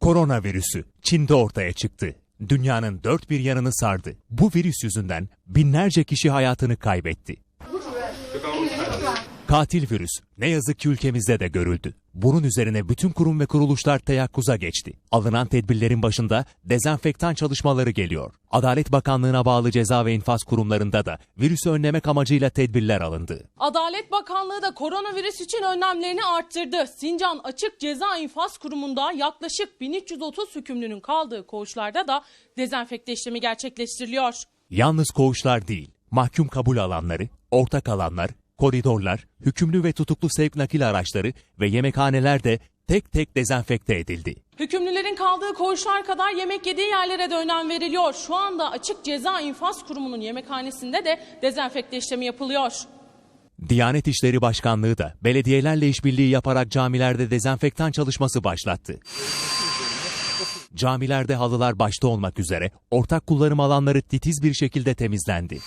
Koronavirüsü Çin'de ortaya çıktı. Dünyanın dört bir yanını sardı. Bu virüs yüzünden binlerce kişi hayatını kaybetti. Katil virüs ne yazık ki ülkemizde de görüldü. Bunun üzerine bütün kurum ve kuruluşlar teyakkuza geçti. Alınan tedbirlerin başında dezenfektan çalışmaları geliyor. Adalet Bakanlığı'na bağlı ceza ve infaz kurumlarında da virüsü önlemek amacıyla tedbirler alındı. Adalet Bakanlığı da koronavirüs için önlemlerini arttırdı. Sincan Açık Ceza İnfaz Kurumu'nda yaklaşık 1330 hükümlünün kaldığı koğuşlarda da dezenfekte işlemi gerçekleştiriliyor. Yalnız koğuşlar değil, mahkum kabul alanları, ortak alanlar, koridorlar, hükümlü ve tutuklu sevk nakil araçları ve yemekhaneler de tek tek dezenfekte edildi. Hükümlülerin kaldığı koğuşlar kadar yemek yediği yerlere de önem veriliyor. Şu anda Açık Ceza İnfaz Kurumu'nun yemekhanesinde de dezenfekte işlemi yapılıyor. Diyanet İşleri Başkanlığı da belediyelerle işbirliği yaparak camilerde dezenfektan çalışması başlattı. Camilerde halılar başta olmak üzere ortak kullanım alanları titiz bir şekilde temizlendi.